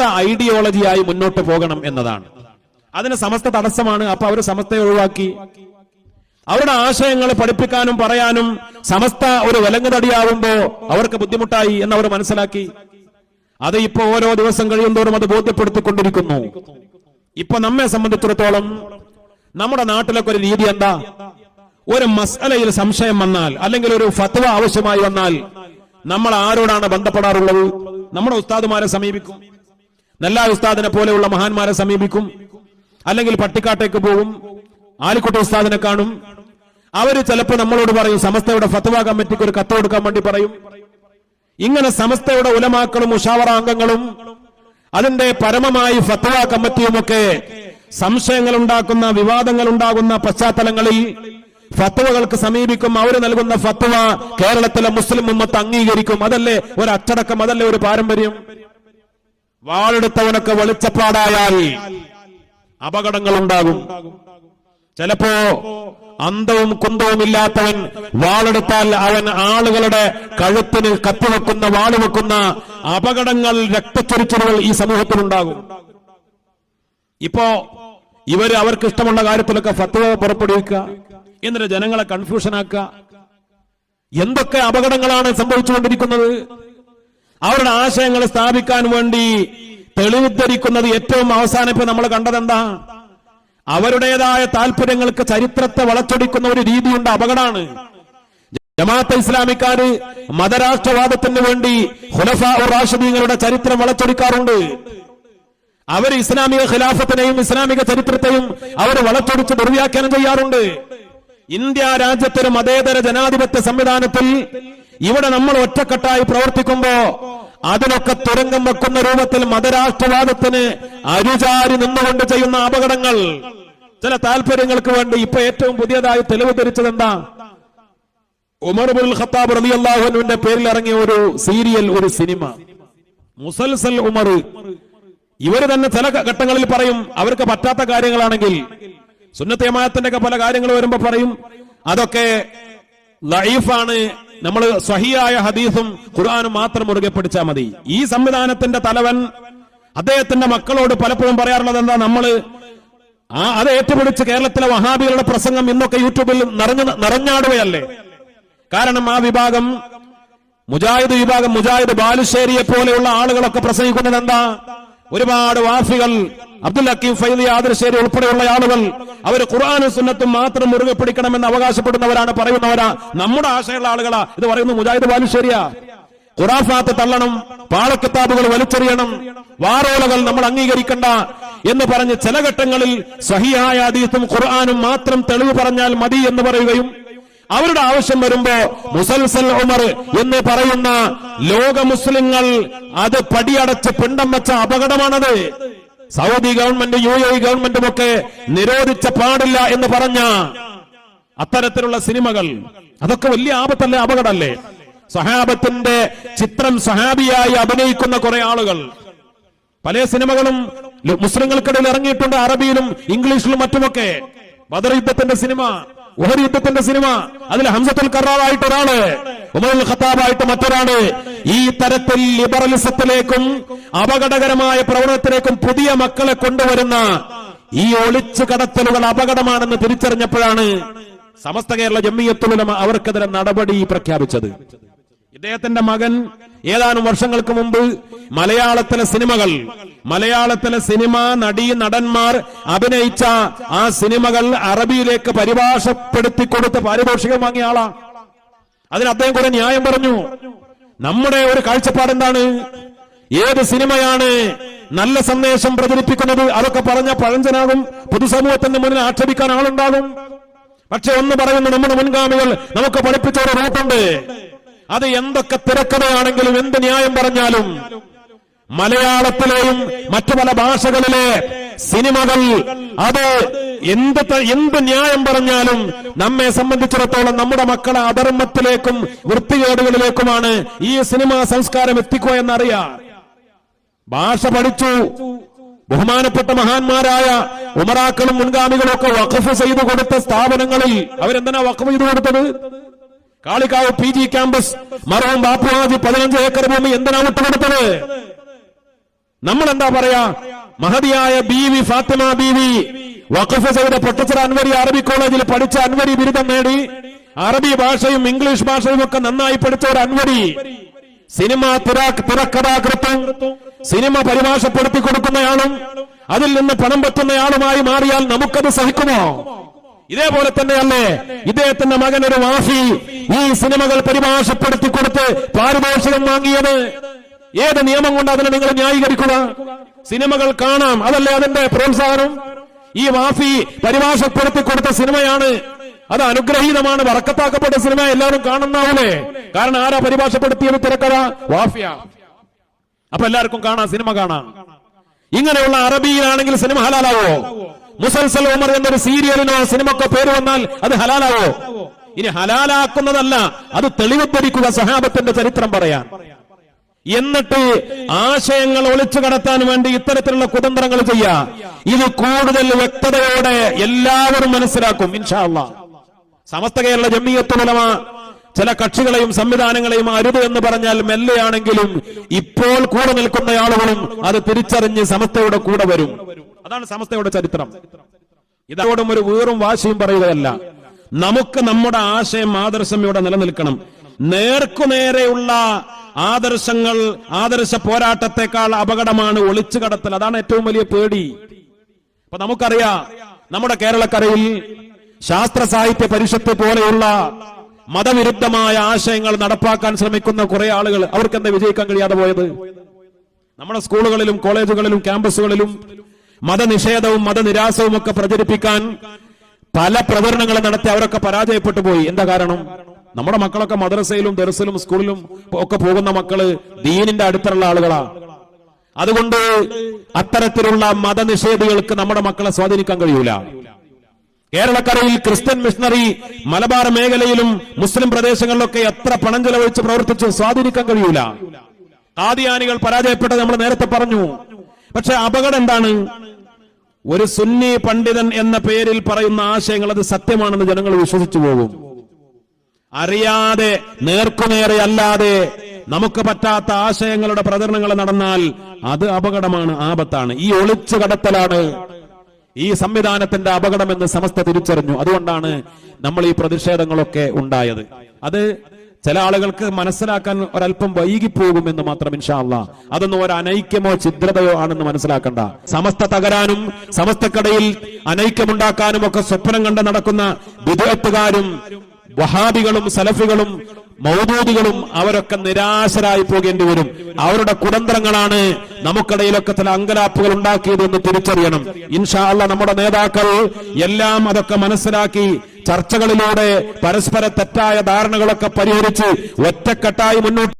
മാത്രം ഐഡിയോളജിയായി മുന്നോട്ട് പോകണം എന്നതാണ്. അതിന് സമസ്ത തടസ്സമാണ്. അപ്പൊ അവർ സമസ്തയെ ഒഴിവാക്കി. അവരുടെ ആശയങ്ങൾ പഠിപ്പിക്കാനും പറയാനും സമസ്ത ഒരു വിലങ്ങുതടിയാവുമ്പോ അവർക്ക് ബുദ്ധിമുട്ടായി എന്ന് അവർ മനസ്സിലാക്കി. അത് ഇപ്പൊ ഓരോ ദിവസം കഴിയുന്തോറും അത് ബോധ്യപ്പെടുത്തിക്കൊണ്ടിരിക്കുന്നു. ഇപ്പൊ നമ്മെ സംബന്ധിച്ചിടത്തോളം നമ്മുടെ നാട്ടിലൊക്കെ ഒരു രീതി എന്താ? ഒരു മസലയിൽ സംശയം വന്നാൽ അല്ലെങ്കിൽ ഒരു ഫത്വ ആവശ്യമായി വന്നാൽ നമ്മൾ ആരോടാണ് ബന്ധപ്പെടാറുള്ളത്? നമ്മുടെ ഉസ്താദുമാരെ സമീപിക്കും. നല്ല ഉസ്താദിനെ പോലെയുള്ള മഹാന്മാരെ സമീപിക്കും. അല്ലെങ്കിൽ പട്ടിക്കാട്ടേക്ക് പോകും. ആലിക്കുട്ടി ഉസ്താദിനെ കാണും. അവർ ചിലപ്പോൾ നമ്മളോട് പറയും സമസ്തയുടെ ഫത്വ കമ്മിറ്റിക്ക് ഒരു കത്ത് കൊടുക്കാൻ വേണ്ടി പറയും. ഇങ്ങനെ സമസ്തയുടെ ഉലമാക്കളും ഉഷാവറ അംഗങ്ങളും അതിന്റെ പരമമായി ഫത്വ കമ്മിറ്റിയുമൊക്കെ സംശയങ്ങൾ ഉണ്ടാക്കുന്ന വിവാദങ്ങൾ ഉണ്ടാകുന്ന പശ്ചാത്തലങ്ങളിൽ ഫത്വകൾക്ക് സമീപിക്കും. അവർ നൽകുന്ന ഫത്വ കേരളത്തിലെ മുസ്ലിം ഉമ്മത്ത് അംഗീകരിക്കും. അതല്ലേ ഒരു അച്ചടക്കം അതല്ലേ ഒരു പാരമ്പര്യം? വാളെടുത്തവനൊക്കെ വെളിച്ചപ്പാടായാൽ അപകടങ്ങൾ ഉണ്ടാകും ചിലപ്പോ അന്തവും കുന്തവും ഇല്ലാത്തവൻ വാളെടുത്താൽ അവൻ ആളുകളുടെ കഴുത്തിന് കത്തിവെക്കുന്ന വാളുവെക്കുന്ന അപകടങ്ങൾ രക്തച്ചൊരിച്ചിലുകൾ ഈ സമൂഹത്തിലുണ്ടാകും ഇപ്പോ ഇവർ അവർക്ക് ഇഷ്ടമുള്ള കാര്യത്തിലൊക്കെ ഫത്വ പുറപ്പെടുവിക്കുക എന്നിട്ട് ജനങ്ങളെ കൺഫ്യൂഷനാക്കുക എന്തൊക്കെ അപകടങ്ങളാണ് സംഭവിച്ചുകൊണ്ടിരിക്കുന്നത്? അവരുടെ ആശയങ്ങൾ സ്ഥാപിക്കാൻ വേണ്ടി തെളിവുദ്ധരിക്കുന്നത് ഏറ്റവും അവസാനം ഇപ്പൊ നമ്മൾ കണ്ടതെന്താ? അവരുടേതായ താല്പര്യങ്ങൾക്ക് ചരിത്രത്തെ വളച്ചൊടിക്കുന്ന ഒരു രീതിയുണ്ട് അപകടമാണ്. ജമാഅത്ത് ഇസ്ലാമിക്കാര് മതരാഷ്ട്രവാദത്തിന് വേണ്ടി ഹുലഫ റാഷിദീങ്ങളുടെ ചരിത്രം വളച്ചൊടിക്കാറുണ്ട്. അവർ ഇസ്ലാമിക ഖിലാഫത്തിനെയും ഇസ്ലാമിക ചരിത്രത്തെയും അവർ വളച്ചൊടിച്ച് ദുർവ്യാഖ്യാനം ചെയ്യാറുണ്ട്. ഇന്ത്യ രാജ്യത്തൊരു മതേതര ജനാധിപത്യ സംവിധാനത്തിൽ ഇവിടെ നമ്മൾ ഒറ്റക്കെട്ടായി പ്രവർത്തിക്കുമ്പോ അതിനൊക്കെ തുരങ്കം വെക്കുന്ന രൂപത്തിൽ മതരാഷ്ട്രവാദത്തിന് അരുചാരി നിന്നുകൊണ്ട് ചെയ്യുന്ന അപകടങ്ങൾ. ചില താല്പര്യങ്ങൾക്ക് വേണ്ടി ഇപ്പൊ ഏറ്റവും പുതിയതായി തെളിവ് ധരിച്ചത് എന്താ ഉമർബുൽ ഖത്താബ് റളിയല്ലാഹുവിന്റെ പേരിൽ ഇറങ്ങിയ ഒരു സീരിയൽ ഒരു സിനിമ. മുസൽസൽ ഉമർ. ഇവർ തന്നെ ചില ഘട്ടങ്ങളിൽ പറയും അവർക്ക് പറ്റാത്ത കാര്യങ്ങളാണെങ്കിൽ. സുന്നത്തേമായത്തിന്റെ ഒക്കെ പല കാര്യങ്ങൾ വരുമ്പോ പറയും അതൊക്കെ ലൈഫാണ് നമ്മൾ സഹിയായ ഹദീസും ഖുർആാനും മാത്രം മുറുകെ പിടിച്ചാൽ മതി. ഈ സംവിധാനത്തിന്റെ തലവൻ അദ്ദേഹത്തിന്റെ മക്കളോട് പലപ്പോഴും പറയാറുള്ളത് എന്താ? നമ്മൾ ആ അത് ഏറ്റുപിടിച്ച് കേരളത്തിലെ വഹാബികളുടെ പ്രസംഗം ഇന്നൊക്കെ യൂട്യൂബിൽ നിറഞ്ഞു നിറഞ്ഞാടുകയല്ലേ? കാരണം ആ വിഭാഗം മുജാഹിദ് വിഭാഗം മുജാഹിദ് ബാലുശ്ശേരിയെ പോലെയുള്ള ആളുകളൊക്കെ പ്രസംഗിക്കുന്നത് എന്താ? ഒരുപാട് വാഫികൾ അബ്ദുൽ ഹക്കീം ഫൈദി ആദർശേരി ഉൾപ്പെടെയുള്ള ആളുകൾ അവർ ഖുർആാനും സുന്നത്തും മാത്രം മുറുകെ പിടിക്കണമെന്ന് അവകാശപ്പെടുന്നവരാണ് പറയുന്നവരാ. നമ്മുടെ ആശയമുള്ള ആളുകളാ. ഇത് പറയുന്നത് മുജാഹിദ് ബാലുശ്ശേരിയാ ഖുറാഫാത്ത് തള്ളണം പാളക്കിതാബുകൾ വലിച്ചെറിയണം വാറോളകൾ നമ്മൾ അംഗീകരിക്കണ്ട എന്ന് പറഞ്ഞ് ചില ഘട്ടങ്ങളിൽ സഹിയായ അതീത്തും ഖുർആാനും മാത്രം തെളിവ് പറഞ്ഞാൽ മതി എന്ന് പറയുകയും അവരുടെ ആവശ്യം വരുമ്പോ മുസൽസൽ ഉമർ എന്ന് പറയുന്ന ലോക മുസ്ലിങ്ങൾ അത് പടിയടച്ച് പിണ്ടം വെച്ച അപകടമാണത്. സൗദി ഗവൺമെന്റ് യു എ ഗവൺമെന്റും ഒക്കെ നിരോധിച്ച പാടില്ല എന്ന് പറഞ്ഞ അത്തരത്തിലുള്ള സിനിമകൾ അതൊക്കെ വലിയ ആപത്തല്ലേ അപകടമല്ലേ സഹാബത്തിന്റെ ചിത്രം സഹാബിയായി അഭിനയിക്കുന്ന കുറെ ആളുകൾ. പല സിനിമകളും മുസ്ലിങ്ങൾക്കിടയിൽ ഇറങ്ങിയിട്ടുണ്ട് അറബിയിലും ഇംഗ്ലീഷിലും മറ്റുമൊക്കെ. ബദർ യുദ്ധത്തിന്റെ സിനിമ ഉഹർ യുദ്ധത്തിന്റെ സിനിമ അതിൽ ഹംസത്തുൽ കറാറായിട്ട് ഒരാൾ ഉമറുൽ ഖത്താബായിട്ട് മറ്റൊരാൾ. ഈ തരത്തിൽ ലിബറലിസത്തിലേക്കും അപകടകരമായ പ്രവണത്തിലേക്കും പുതിയ മക്കളെ കൊണ്ടുവരുന്ന ഈ ഒളിച്ചു കടത്തലുകൾ അപകടമാണെന്ന് തിരിച്ചറിഞ്ഞപ്പോഴാണ് സമസ്ത കേരള ജമ്മിയത്തുലമ അവർക്കെതിരെ നടപടി പ്രഖ്യാപിച്ചത്. ഇദ്ദേഹത്തിന്റെ മകൻ ഏതാനും വർഷങ്ങൾക്ക് മുമ്പ് മലയാളത്തിലെ സിനിമകൾ മലയാളത്തിലെ സിനിമ നടി നടന്മാർ അഭിനയിച്ച ആ സിനിമകൾ അറബിയിലേക്ക് പരിഭാഷപ്പെടുത്തി കൊടുത്ത് പാരിതോഷികം വാങ്ങിയ ആളാ അതിന് അദ്ദേഹം കുറെ ന്യായം പറഞ്ഞു. നമ്മുടെ ഒരു കാഴ്ചപ്പാട് എന്താണ്? ഏത് സിനിമയാണ് നല്ല സന്ദേശം പ്രചരിപ്പിക്കുന്നത്? അതൊക്കെ പറഞ്ഞ പഴഞ്ചനാകും പൊതുസമൂഹത്തിന്റെ മുന്നിൽ ആക്ഷേപിക്കാൻ ആളുണ്ടാകും. പക്ഷെ ഒന്ന് പറയുന്നു നമ്മുടെ മുൻഗാമികൾ നമുക്ക് പഠിപ്പിച്ച ഒരു റൂട്ടുണ്ട്. അത് എന്തൊക്കെ തിരക്കഥയാണെങ്കിലും എന്ത് ന്യായം പറഞ്ഞാലും മലയാളത്തിലെയും മറ്റു പല ഭാഷകളിലെ സിനിമകൾ അത് എന്ത് എന്ത് ന്യായം പറഞ്ഞാലും നമ്മെ സംബന്ധിച്ചിടത്തോളം നമ്മുടെ മക്കളെ അധർമ്മത്തിലേക്കും വൃത്തികേടുകളിലേക്കുമാണ് ഈ സിനിമാ സംസ്കാരം എത്തിക്കുക എന്നറിയാം. ഭാഷ പഠിച്ചു. ബഹുമാനപ്പെട്ട മഹാന്മാരായ ഉമറാക്കളും മുൻഗാമികളും ഒക്കെ വഖഫ് ചെയ്തു കൊടുത്ത സ്ഥാപനങ്ങളിൽ അവരെന്തിനാ വഖഫ് ചെയ്തു കൊടുത്തത്? കാളിക്കാവ് പി ജി ക്യാമ്പസ് മറവും ബാപ്പുവാദി പതിനഞ്ച് ഏക്കർ ഭൂമി എന്തിനാ വിട്ടുകൊടുത്തത് നമ്മൾ എന്താ പറയാ? മഹതിയായ B V Fathima B V വഖഫ് ചെയ്ത പൊട്ടച്ചിറ അൻവരി അറബി കോളേജിൽ പഠിച്ച അൻവരി ബിരുദം നേടി. അറബി ഭാഷയും ഇംഗ്ലീഷ് ഭാഷയും ഒക്കെ നന്നായി പഠിച്ച ഒരു അൻവരി. സിനിമ തിര- തിരക്കഥാകൃത്തും സിനിമ പരിഭാഷപ്പെടുത്തി കൊടുക്കുന്നയാളും അതിൽ നിന്ന് പണം പറ്റുന്നയാളുമായി മാറിയാൽ നമുക്കത് സഹിക്കുമോ? ഇതേപോലെ തന്നെയല്ലേ ഇദ്ദേഹത്തിന്റെ മകൻ ഒരു വാഫി ഈ സിനിമകൾ പരിഭാഷപ്പെടുത്തി കൊടുത്ത് പാരിതോഷികം വാങ്ങിയത്. ഏത് നിയമം കൊണ്ട് അതിനെ നിങ്ങൾ ന്യായീകരിക്കുക? സിനിമകൾ കാണാം. അതല്ലേ അതിന്റെ പ്രോത്സാഹനം? ഈ വാഫി പരിഭാഷപ്പെടുത്തി കൊടുത്ത സിനിമയാണ്. അത് അനുഗ്രഹീതമാണ്. വറക്കത്താക്കപ്പെട്ട സിനിമ എല്ലാവരും കാണുന്നാവൂലേ? കാരണം ആരാ പരിഭാഷപ്പെടുത്തിയത് തിരക്കഥ? വാഫിയ. അപ്പൊ എല്ലാവർക്കും കാണാം സിനിമ കാണാം. ഇങ്ങനെയുള്ള അറബിയിലാണെങ്കിൽ സിനിമ ഹലാലാവോ? മുസൽസൽ ഉമർ എന്നൊരു സീരിയലിനോ സിനിമക്കോ പേര് വന്നാൽ അത് ഹലാലാവോ? ഇനി ഹലാലാക്കുന്നതല്ല അത് തെളിവുദ്ധരിക്കുക സഹാബത്തിന്റെ ചരിത്രം പറയാൻ. എന്നിട്ട് ആശയങ്ങൾ ഒളിച്ചു കടത്താൻ വേണ്ടി ഇത്തരത്തിലുള്ള കുതന്ത്രങ്ങൾ ചെയ്യാ. ഇത് കൂടുതൽ വ്യക്തതയോടെ എല്ലാവരും മനസ്സിലാക്കും ഇൻഷാല്ല സമസ്ത കേരള ജമ്മിയത്തുലമ ചില കക്ഷികളെയും സംവിധാനങ്ങളെയും അരുത് എന്ന് പറഞ്ഞാൽ മെല്ലെയാണെങ്കിലും ഇപ്പോൾ കൂടെ നിൽക്കുന്ന ആളുകളും അത് തിരിച്ചറിഞ്ഞ് സമസ്തയുടെ കൂടെ വരും. അതാണ് സമസ്തയുടെ ചരിത്രം. ഇതോടും ഒരു വീറും വാശിയും പറയുകയല്ല. നമുക്ക് നമ്മുടെ ആശയം ആദർശം ഇവിടെ നിലനിൽക്കണം. നേർക്കുനേരെയുള്ള ആദർശങ്ങൾ ആദർശ പോരാട്ടത്തെക്കാൾ അപകടമാണ് ഒളിച്ചു കടത്തൽ അതാണ് ഏറ്റവും വലിയ പേടി. അപ്പൊ നമുക്കറിയാം നമ്മുടെ കേരളക്കരയിൽ ശാസ്ത്ര സാഹിത്യ പരിഷത്ത് പോലെയുള്ള മതവിരുദ്ധമായ ആശയങ്ങൾ നടപ്പാക്കാൻ ശ്രമിക്കുന്ന കുറെ ആളുകൾ അവർക്ക് എന്താ വിജയിക്കാൻ കഴിയാതെ പോയത്? നമ്മുടെ സ്കൂളുകളിലും കോളേജുകളിലും ക്യാമ്പസുകളിലും മതനിഷേധവും മതനിരാസവും ഒക്കെ പ്രചരിപ്പിക്കാൻ പല പ്രചരണങ്ങൾ നടത്തി അവരൊക്കെ പരാജയപ്പെട്ടു പോയി. എന്താ കാരണം? നമ്മുടെ മക്കളൊക്കെ മദ്രസയിലും ദർസിലും സ്കൂളിലും ഒക്കെ പോകുന്ന മക്കൾ ദീനിന്റെ അടുത്തുള്ള ആളുകളാ. അതുകൊണ്ട് അത്തരത്തിലുള്ള മതനിഷേധികൾക്ക് നമ്മുടെ മക്കളെ സ്വാധീനിക്കാൻ കഴിയൂല. കേരളക്കരയിൽ ക്രിസ്ത്യൻ മിഷണറി മലബാർ മേഖലയിലും മുസ്ലിം പ്രദേശങ്ങളിലൊക്കെ എത്ര പണം ചെലവഴിച്ച് പ്രവർത്തിച്ചു സ്വാധീനിക്കാൻ കഴിയൂല. ആദിയാനികൾ പരാജയപ്പെട്ടത് നമ്മൾ നേരത്തെ പറഞ്ഞു. പക്ഷെ അപകടം എന്താണ്? ഒരു സുന്നി പണ്ഡിതൻ എന്ന പേരിൽ പറയുന്ന ആശയങ്ങൾ അത് സത്യമാണെന്ന് ജനങ്ങൾ വിശ്വസിച്ചു പോകും. അറിയാതെ നേർക്കുനേറെ അല്ലാതെ നമുക്ക് പറ്റാത്ത ആശയങ്ങളുടെ പ്രചരണങ്ങൾ നടന്നാൽ അത് അപകടമാണ് ആപത്താണ്. ഈ ഒളിച്ചു കടത്തലാണ് ഈ സംവിധാനത്തിന്റെ അപകടമെന്ന് സമസ്ത തിരിച്ചറിഞ്ഞു. അതുകൊണ്ടാണ് നമ്മൾ ഈ പ്രതിഷേധങ്ങളൊക്കെ ഉണ്ടായത്. അത് ചില ആളുകൾക്ക് മനസ്സിലാക്കാൻ ഒരല്പം വൈകിപ്പോകുമെന്ന് മാത്രം ഇൻഷാല്ല അതൊന്നും ഒരു അനൈക്യമോ ഛിദ്രതയോ ആണെന്ന് മനസ്സിലാക്കണ്ട. സമസ്ത തകരാനും സമസ്തക്കടയിൽ അനൈക്യമുണ്ടാക്കാനും ഒക്കെ സ്വപ്നം കണ്ട് നടക്കുന്ന വിധേയത്തുകാരും വഹാബികളും സലഫികളും മൗദൂദികളും അവരൊക്കെ നിരാശരായി പോകേണ്ടി വരും. അവരുടെ കുതന്ത്രങ്ങളാണ് നമുക്കിടയിലൊക്കെ ചില അങ്കലാപ്പുകൾ ഉണ്ടാക്കിയതെന്ന് തിരിച്ചറിയണം. ഇൻഷാ അല്ല നമ്മുടെ നേതാക്കൾ എല്ലാം അതൊക്കെ മനസ്സിലാക്കി ചർച്ചകളിലൂടെ പരസ്പര തെറ്റായ ധാരണകളൊക്കെ പരിഹരിച്ച് ഒറ്റക്കെട്ടായി മുന്നോട്ട്